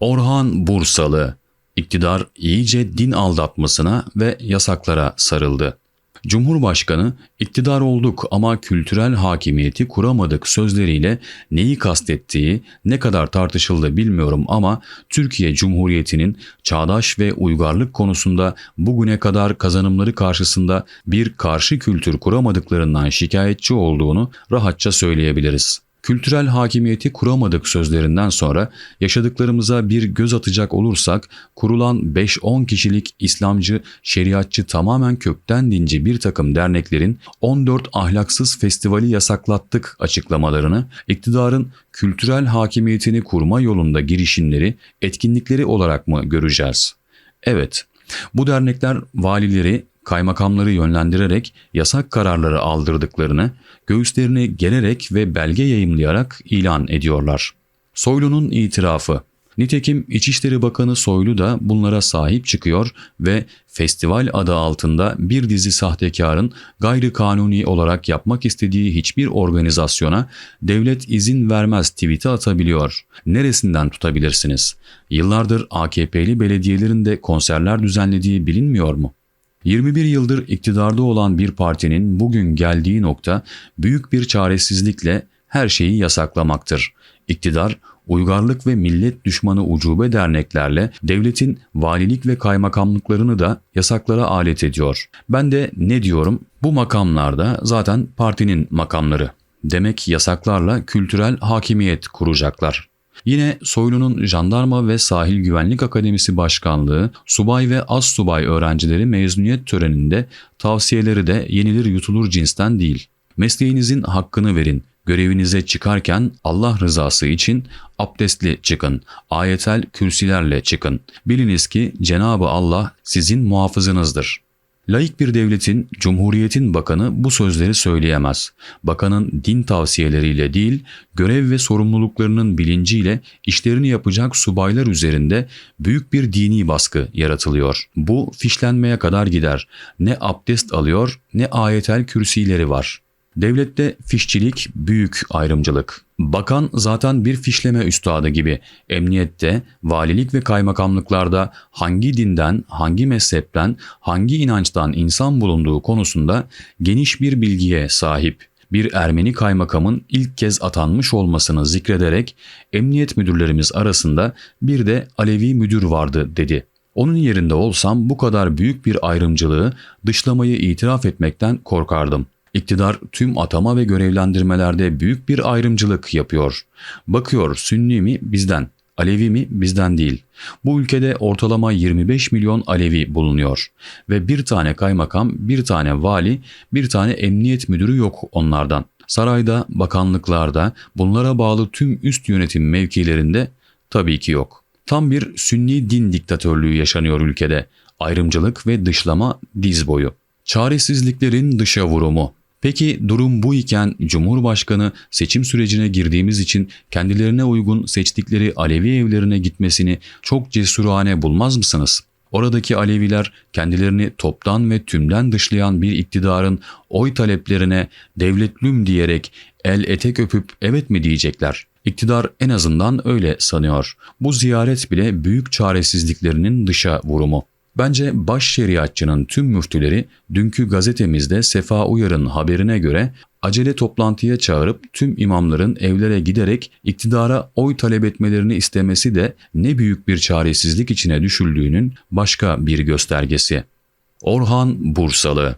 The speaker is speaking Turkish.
Orhan Bursalı, iktidar iyice din aldatmasına ve yasaklara sarıldı. Cumhurbaşkanı iktidar olduk ama kültürel hakimiyeti kuramadık sözleriyle neyi kastettiği ne kadar tartışıldı bilmiyorum ama Türkiye Cumhuriyeti'nin çağdaş ve uygarlık konusunda bugüne kadar kazanımları karşısında bir karşı kültür kuramadıklarından şikayetçi olduğunu rahatça söyleyebiliriz. Kültürel hakimiyeti kuramadık sözlerinden sonra yaşadıklarımıza bir göz atacak olursak kurulan 5-10 kişilik İslamcı, şeriatçı tamamen kökten dinci bir takım derneklerin 14 ahlaksız festivali yasaklattık açıklamalarını iktidarın kültürel hakimiyetini kurma yolunda girişimleri, etkinlikleri olarak mı göreceğiz? Evet, bu dernekler valileri, kaymakamları yönlendirerek yasak kararları aldırdıklarını, göğüslerini gererek ve belge yayımlayarak ilan ediyorlar. Soylu'nun itirafı Nitekim İçişleri Bakanı Soylu da bunlara sahip çıkıyor ve festival adı altında bir dizi sahtekarın gayri kanuni olarak yapmak istediği hiçbir organizasyona devlet izin vermez tweet'i atabiliyor. Neresinden tutabilirsiniz? Yıllardır AKP'li belediyelerin de konserler düzenlediği bilinmiyor mu? 21 yıldır iktidarda olan bir partinin bugün geldiği nokta büyük bir çaresizlikle her şeyi yasaklamaktır. İktidar, uygarlık ve millet düşmanı ucube derneklerle devletin valilik ve kaymakamlıklarını da yasaklara alet ediyor. Ben de ne diyorum? Bu makamlarda zaten partinin makamları. Demek yasaklarla kültürel hakimiyet kuracaklar. Yine Soylu'nun Jandarma ve Sahil Güvenlik Akademisi Başkanlığı, subay ve az subay öğrencileri mezuniyet töreninde tavsiyeleri de yenilir yutulur cinsten değil. Mesleğinizin hakkını verin, görevinize çıkarken Allah rızası için abdestli çıkın, ayetel kürsilerle çıkın. Biliniz ki Cenabı Allah sizin muhafızınızdır.'' Laik bir devletin, cumhuriyetin bakanı bu sözleri söyleyemez. Bakanın din tavsiyeleriyle değil, görev ve sorumluluklarının bilinciyle işlerini yapacak subaylar üzerinde büyük bir dini baskı yaratılıyor. Bu fişlenmeye kadar gider. Ne abdest alıyor ne ayetel kürsileri var. Devlette fişçilik büyük ayrımcılık. Bakan zaten bir fişleme üstadı gibi. Emniyette, valilik ve kaymakamlıklarda hangi dinden, hangi mezhepten, hangi inançtan insan bulunduğu konusunda geniş bir bilgiye sahip. Bir Ermeni kaymakamın ilk kez atanmış olmasını zikrederek emniyet müdürlerimiz arasında bir de Alevi müdür vardı dedi. Onun yerinde olsam bu kadar büyük bir ayrımcılığı, dışlamayı itiraf etmekten korkardım. İktidar tüm atama ve görevlendirmelerde büyük bir ayrımcılık yapıyor. Bakıyor Sünni mi bizden, Alevi mi bizden değil. Bu ülkede ortalama 25 milyon Alevi bulunuyor ve bir tane kaymakam, bir tane vali, bir tane emniyet müdürü yok onlardan. Sarayda, bakanlıklarda, bunlara bağlı tüm üst yönetim mevkilerinde tabii ki yok. Tam bir Sünni din diktatörlüğü yaşanıyor ülkede. Ayrımcılık ve dışlama diz boyu. Çaresizliklerin dışa vurumu. Peki durum bu iken Cumhurbaşkanı seçim sürecine girdiğimiz için kendilerine uygun seçtikleri Alevi evlerine gitmesini çok cesurane bulmaz mısınız? Oradaki Aleviler kendilerini toptan ve tümden dışlayan bir iktidarın oy taleplerine devletlüm diyerek el etek öpüp evet mi diyecekler? İktidar en azından öyle sanıyor. Bu ziyaret bile büyük çaresizliklerinin dışa vurumu. Bence baş şeriatçının tüm müftüleri dünkü gazetemizde Sefa Uyar'ın haberine göre acele toplantıya çağırıp tüm imamların evlere giderek iktidara oy talep etmelerini istemesi de ne büyük bir çaresizlik içine düşüldüğünün başka bir göstergesi. Orhan Bursalı